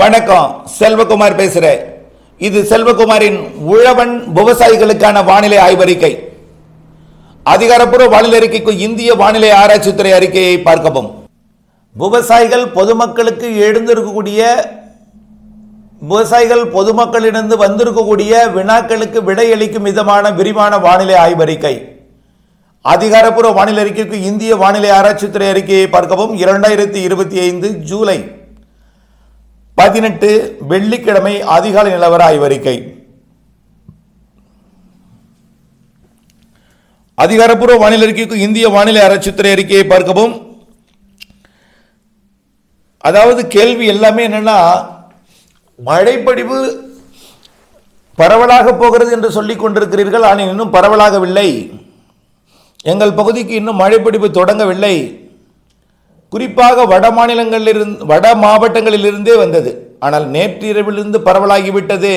வணக்கம் செல்வகுமார் பேசுகிறேன் இது செல்வகுமாரின் உழவன் விவசாயிகளுக்கான வானிலை ஆய்வறிக்கை. அதிகாரப்பூர்வ வானிலை அறிக்கைக்கு இந்திய வானிலை ஆராய்ச்சித்துறை அறிக்கையை பார்க்கவும். விவசாயிகள் பொதுமக்களுக்கு எழுந்திருக்கக்கூடிய விவசாயிகள் பொதுமக்களிடந்து வந்திருக்கக்கூடிய வினாக்களுக்கு விடையளிக்கும் விதமான விரிவான வானிலை ஆய்வறிக்கை. அதிகாரப்பூர்வ வானிலை அறிக்கைக்கு இந்திய வானிலை ஆராய்ச்சித்துறை அறிக்கையை பார்க்கவும். இரண்டாயிரத்தி இருபத்தி ஐந்து ஜூலை பதினெட்டு வெள்ளிக்கிழமை அதிகாலை நிலவர ஆய்வறிக்கை. அதிகாரப்பூர்வ வானிலை அறிக்கைக்கு இந்திய வானிலை ஆராய்ச்சித்துறை அறிக்கையை பார்க்கவும். அதாவது கேள்வி எல்லாமே என்னன்னா மழைப்படிவு பரவலாக போகிறது என்று சொல்லிக் கொண்டிருக்கிறீர்கள் ஆனால் இன்னும் பரவலாகவில்லை. எங்கள் பகுதிக்கு இன்னும் மழைப்பிடிப்பு தொடங்கவில்லை. குறிப்பாக வட மாநிலங்களிலிருந்து வட மாவட்டங்களிலிருந்தே வந்தது. ஆனால் நேற்றிரவிலிருந்து பரவலாகிவிட்டது.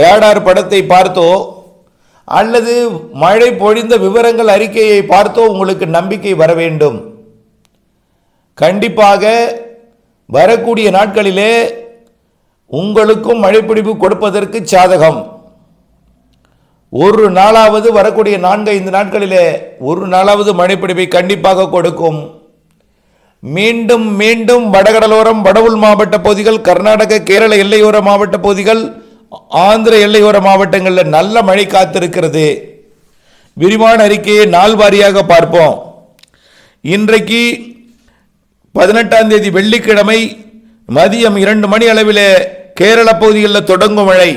ரேடார் படத்தை பார்த்தோ அல்லது மழை பொழிந்த விவரங்கள் அறிக்கையை பார்த்தோ உங்களுக்கு நம்பிக்கை வர வேண்டும். கண்டிப்பாக வரக்கூடிய நாட்களிலே உங்களுக்கும் மழைப்பிடிப்பு கொடுப்பதற்கு சாதகம். ஒரு நாளாவது வரக்கூடிய நான்கு ஐந்து நாட்களிலே ஒரு நாளாவது மழைப்பிடிப்பை கண்டிப்பாக கொடுக்கும். மீண்டும் மீண்டும் வடகடலோரம் வடவுள் மாவட்ட பகுதிகள் கர்நாடக கேரள எல்லையோர மாவட்ட பகுதிகள் ஆந்திர எல்லையோர மாவட்டங்களில் நல்ல மழை காத்திருக்கிறது. விரிவான அறிக்கையை நாள் வாரியாக பார்ப்போம். இன்றைக்கு பதினெட்டாம் தேதி வெள்ளிக்கிழமை மதியம் இரண்டு மணி அளவில் கேரள பகுதிகளில் தொடங்கும் மழை.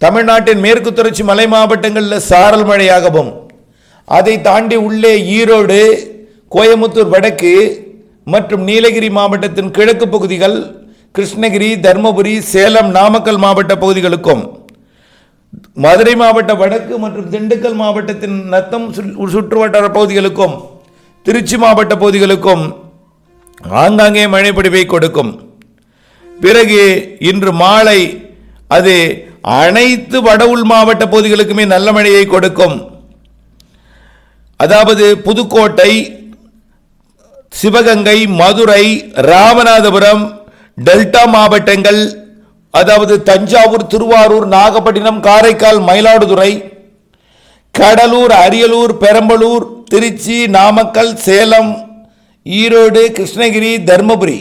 தமிழ்நாட்டின் மேற்கு தொடர்ச்சி மலை மாவட்டங்களில் சாரல் மழையாகவும் அதை தாண்டி உள்ளே ஈரோடு கோயமுத்தூர் வடக்கு மற்றும் நீலகிரி மாவட்டத்தின் கிழக்கு பகுதிகள் கிருஷ்ணகிரி தர்மபுரி சேலம் நாமக்கல் மாவட்ட பகுதிகளுக்கும். மதுரை மாவட்ட வடக்கு மற்றும் திண்டுக்கல் மாவட்டத்தின் நத்தம் சு- சுற்றுவட்டார பகுதிகளுக்கும் திருச்சி மாவட்ட பகுதிகளுக்கும் ஆங்காங்கே மழைப்பிடிவை கொடுக்கும். பிறகு இன்று மாலை அது அனைத்து வடவுள் மாவட்ட பகுதிகளுக்குமே நல்ல மழையை கொடுக்கும். அதாவது புதுக்கோட்டை சிவகங்கை மதுரை ராமநாதபுரம் டெல்டா மாவட்டங்கள் அதாவது தஞ்சாவூர் திருவாரூர் நாகப்பட்டினம் காரைக்கால் மயிலாடுதுறை கடலூர் அரியலூர் பெரம்பலூர் திருச்சி நாமக்கல் சேலம் ஈரோடு கிருஷ்ணகிரி தருமபுரி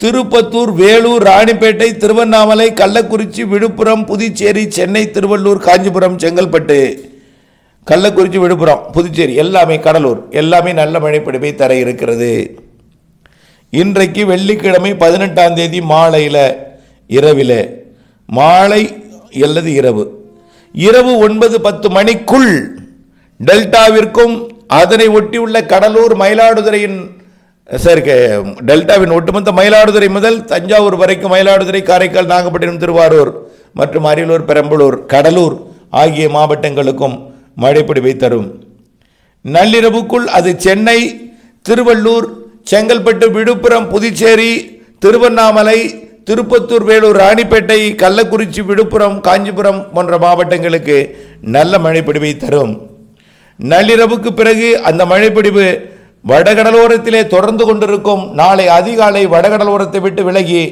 திருப்பத்தூர் வேலூர் ராணிப்பேட்டை திருவண்ணாமலை கள்ளக்குறிச்சி விழுப்புரம் புதுச்சேரி சென்னை திருவள்ளூர் காஞ்சிபுரம் செங்கல்பட்டு. கள்ளக்குறிச்சி விழுப்புரம் புதுச்சேரி எல்லாமே கடலூர் எல்லாமே நல்ல மழைப்பிடிப்பை தர இருக்கிறது. இன்றைக்கு வெள்ளிக்கிழமை பதினெட்டாம் தேதி மாலையில் இரவில். மாலை அல்லது இரவு. இரவு ஒன்பது பத்து மணிக்குள் டெல்டாவிற்கும் அதனை ஒட்டியுள்ள கடலூர் மயிலாடுதுறையின் சரி டெல்டாவின் ஒட்டுமொத்த மயிலாடுதுறை முதல் தஞ்சாவூர் வரைக்கும் மயிலாடுதுறை காரைக்கால் நாகப்பட்டினம் திருவாரூர் மற்றும் அரியலூர் பெரம்பலூர் கடலூர் ஆகிய மாவட்டங்களுக்கும் மழைப்பிடிவை தரும் நள்ளிரவுக்குள் அது சென்னை திருவள்ளூர் செங்கல்பட்டு விழுப்புரம் புதுச்சேரி திருவண்ணாமலை திருப்பத்தூர் வேலூர் ராணிப்பேட்டை கள்ளக்குறிச்சி விழுப்புரம் காஞ்சிபுரம் போன்ற மாவட்டங்களுக்கு நல்ல மழைப்பிடிவை தரும் நள்ளிரவுக்கு பிறகு அந்த மழைப்பிடிவு வடகடலோரத்திலே தொடர்ந்து கொண்டிருக்கும். நாளை அதிகாலை வடகடலோரத்தை விட்டு விலகி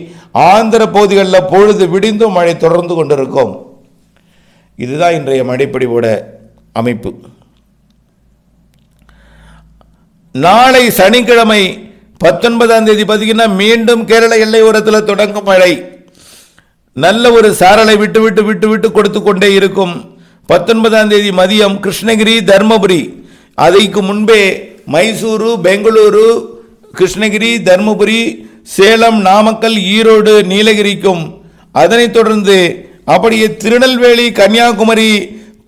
ஆந்திர பகுதிகளில் பொழுது விடிந்தும் மழை தொடர்ந்து கொண்டிருக்கும். இதுதான் இன்றைய மழைப்பிடிவோட அமைப்பு. நாளை சனிக்கிழமை பத்தொன்பதாம் தேதி பார்த்தீங்கன்னா மீண்டும் கேரள எல்லையோரத்தில் தொடங்கும் மழை. நல்ல ஒரு சாரலை விட்டு விட்டு விட்டு விட்டு கொடுத்து கொண்டே இருக்கும். பத்தொன்பதாம் தேதி மதியம் கிருஷ்ணகிரி தர்மபுரி. அதைக்கு முன்பே மைசூரு பெங்களூரு கிருஷ்ணகிரி தர்மபுரி சேலம் நாமக்கல் ஈரோடு நீலகிரிக்கும். அதனைத் தொடர்ந்து அப்படியே திருநெல்வேலி கன்னியாகுமரி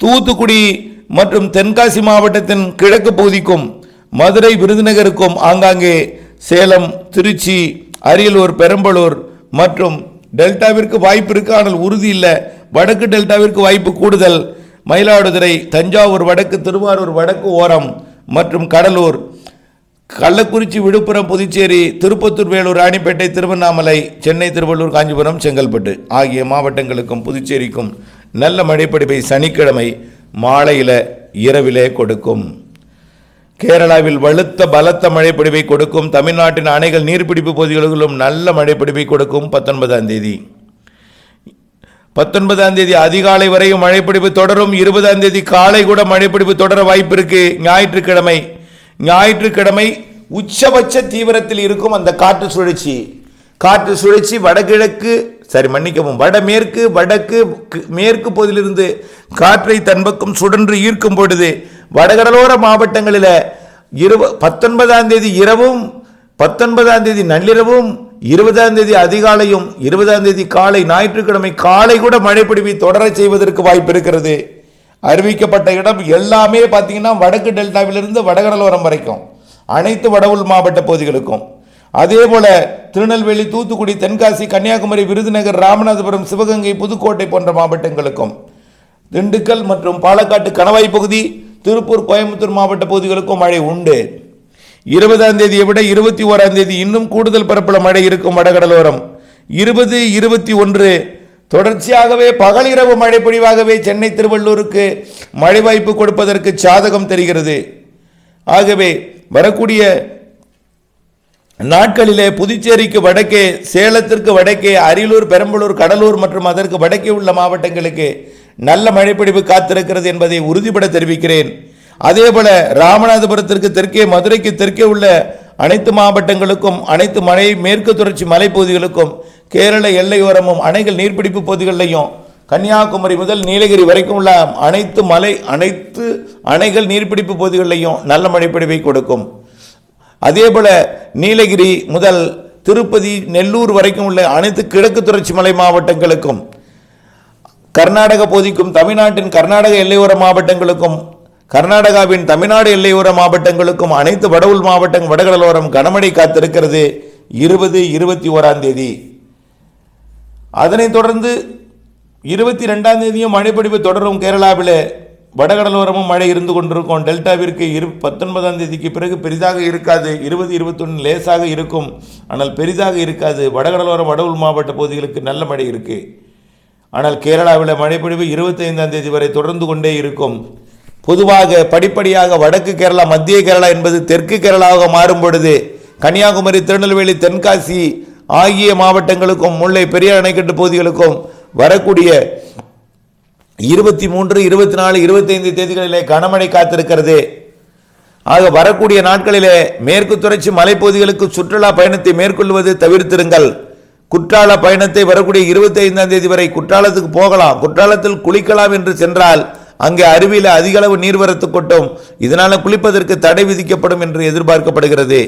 தூத்துக்குடி மற்றும் தென்காசி மாவட்டத்தின் கிழக்கு பகுதிக்கும் மதுரை விருதுநகருக்கும் ஆங்காங்கே சேலம் திருச்சி அரியலூர் பெரம்பலூர் மற்றும் டெல்டாவிற்கு வாய்ப்பு இருக்கு. ஆனால் உறுதி இல்லை. வடக்கு டெல்டாவிற்கு வாய்ப்பு கூடுதல். மயிலாடுதுறை தஞ்சாவூர் வடக்கு திருவாரூர் வடக்கு ஓரம் மற்றும் கடலூர். கள்ளக்குறிச்சி விழுப்புரம் புதுச்சேரி திருப்பத்தூர் வேலூர் ராணிப்பேட்டை திருவண்ணாமலை சென்னை திருவள்ளூர் காஞ்சிபுரம் செங்கல்பட்டு ஆகிய மாவட்டங்களுக்கும் புதுச்சேரிக்கும் நல்ல மழைப்படிப்பை சனிக்கிழமை மாலையில் இரவிலே கொடுக்கும். கேரளாவில் வலுத்த பலத்த மழைப்பிடிவை கொடுக்கும். தமிழ்நாட்டின் அணைகள் நீர்பிடிப்பு பகுதிகளிலும் நல்ல மழைப்பிடிவை கொடுக்கும் பத்தொன்பதாம் தேதி. பத்தொன்பதாம் தேதி அதிகாலை வரையும் மழைப்பிடிப்பு தொடரும். இருபதாம் தேதி காலை கூட மழைப்பிடிப்பு தொடர வாய்ப்பு இருக்கு. ஞாயிற்றுக்கிழமை ஞாயிற்றுக்கிழமை உச்சபட்ச தீவிரத்தில் இருக்கும் அந்த காற்று சுழற்சி. காற்று சுழற்சி வடகிழக்கு சரி மன்னிக்கவும். வடமேற்கு வடக்கு மேற்கு பகுதியிலிருந்து காற்றை தன்பக்கம் சுடன்று ஈர்க்கும் பொழுது வடகடலோர மாவட்டங்களில் இருவ பத்தொன்பதாம் தேதி இரவும் பத்தொன்பதாம் தேதி நள்ளிரவும் இருபதாம் தேதி அதிகாலையும் இருபதாம் தேதி காலை ஞாயிற்றுக்கிழமை காலை கூட மழை பிடிவி தொடரச் செய்வதற்கு வாய்ப்பு இருக்கிறது. அறிவிக்கப்பட்ட இடம் எல்லாமே பார்த்தீங்கன்னா வடக்கு டெல்டாவிலிருந்து வடகடலோரம் வரைக்கும். அனைத்து வடவுள் மாவட்ட பகுதிகளுக்கும். அதே போல திருநெல்வேலி தூத்துக்குடி தென்காசி கன்னியாகுமரி விருதுநகர் ராமநாதபுரம் சிவகங்கை புதுக்கோட்டை போன்ற மாவட்டங்களுக்கும் திண்டுக்கல் மற்றும் பாலக்காட்டு கணவாய் பகுதி திருப்பூர் கோயம்புத்தூர் மாவட்ட பகுதிகளுக்கும் மழை உண்டு. இருபதாம் தேதியை விட இருபத்தி ஓராம் தேதி இன்னும் கூடுதல் பரப்பளவு மழை இருக்கும் வடகடலோரம். இருபது இருபத்தி ஒன்று தொடர்ச்சியாகவே பகலிரவு மழை பொழிவாகவே சென்னை திருவள்ளூருக்கு மழை வாய்ப்பு கொடுப்பதற்கு சாதகம் தெரிகிறது. ஆகவே வரக்கூடிய நாட்களிலே புதுச்சேரிக்கு வடக்கே சேலத்திற்கு வடக்கே அரியலூர் பெரம்பலூர் கடலூர் மற்றும் அதற்கு வடக்கே உள்ள மாவட்டங்களுக்கு நல்ல மழைப்பிடிப்பு காத்திருக்கிறது என்பதை உறுதிபட தெரிவிக்கிறேன். அதேபோல ராமநாதபுரத்திற்கு தெற்கே மதுரைக்கு தெற்கே உள்ள அனைத்து மாவட்டங்களுக்கும் அனைத்து மலை மேற்கு தொடர்ச்சி மலைப்பகுதிகளுக்கும் கேரள எல்லையோரமும் அணைகள் நீர்பிடிப்பு பகுதிகளிலையும் கன்னியாகுமரி முதல் நீலகிரி வரைக்கும் உள்ள அனைத்து மலை அனைத்து அணைகள் நீர்பிடிப்பு பகுதிகளிலையும் நல்ல மழைப்பிடிப்பை கொடுக்கும். அதே போல நீலகிரி முதல் திருப்பதி நெல்லூர் வரைக்கும் உள்ள அனைத்து கிழக்கு தொடர்ச்சி மலை மாவட்டங்களுக்கும் கர்நாடக பகுதிக்கும் தமிழ்நாட்டின் கர்நாடக எல்லையோர மாவட்டங்களுக்கும் கர்நாடகாவின் தமிழ்நாடு எல்லையோர மாவட்டங்களுக்கும் அனைத்து வடவுள் மாவட்டம் வடகடலோரம் கனமழை காத்திருக்கிறது. இருபது இருபத்தி ஓராம் தேதி. அதனைத் தொடர்ந்து இருபத்தி ரெண்டாம் தேதியும் மழைப்பொழிவு தொடரும் கேரளாவில். வடகடலோரமும் மழை இருந்து கொண்டிருக்கும். டெல்டாவிற்கு இரு பத்தொன்பதாம் தேதிக்கு பிறகு பெரிதாக இருக்காது. இருபது இருபத்தொன்று லேசாக இருக்கும். ஆனால் பெரிதாக இருக்காது. வடகடலோரம் வடவுள் மாவட்ட பகுதிகளுக்கு நல்ல மழை இருக்குது ஆனால் கேரளாவில் மழைப்பொழிவு இருபத்தைந்தாம் தேதி வரை தொடர்ந்து கொண்டே இருக்கும். பொதுவாக படிப்படியாக வடக்கு கேரளா மத்திய கேரளா என்பது தெற்கு கேரளாவாக மாறும் பொழுது கன்னியாகுமரி திருநெல்வேலி தென்காசி ஆகிய மாவட்டங்களுக்கும் முல்லை பெரியார் அணைக்கட்டு பகுதிகளுக்கும் வரக்கூடிய இருபத்தி மூன்று இருபத்தி நாலு இருபத்தைந்து தேதிகளிலே கனமழை காத்திருக்கிறது. ஆக வரக்கூடிய நாட்களிலே மேற்கு தொடர்ச்சி மலைப்பகுதிகளுக்கு சுற்றுலா பயணத்தை மேற்கொள்வது தவிர்த்திருங்கள். குற்றால பயணத்தை வரக்கூடிய இருபத்தி ஐந்தாம் தேதி வரை குற்றாலத்துக்கு போகலாம். குற்றாலத்தில் குளிக்கலாம் என்று சென்றால் அங்கே அருவியில் அதிக அளவு நீர்வரத்து கொட்டும். இதனால் குளிப்பதற்கு தடை விதிக்கப்படும் என்று எதிர்பார்க்கப்படுகிறது.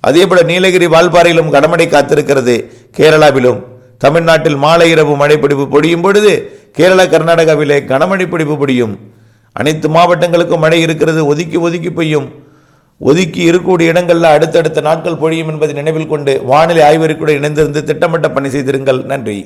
அதேபோல நீலகிரி வால்பாறையிலும் கனமழை காத்திருக்கிறது. கேரளாவிலும் தமிழ்நாட்டில் மாலை இரவு மழைப்பிடிப்பு பொழியும் பொழுது கேரளா கர்நாடகாவிலே கனமழை பிடிப்பு பிடியும் அனைத்து மாவட்டங்களுக்கும் மழை இருக்கிறது ஒதுக்கி ஒதுக்கி பெய்யும். ஒதுக்கி இருக்கக்கூடிய இடங்களில் அடுத்தடுத்த நாட்கள் பொழியும் என்பதை நினைவில் கொண்டு வானிலை ஆய்வறிக்கையுடன் இணைந்திருந்து திட்டமிட்ட பணி செய்திருங்கள். நன்றி.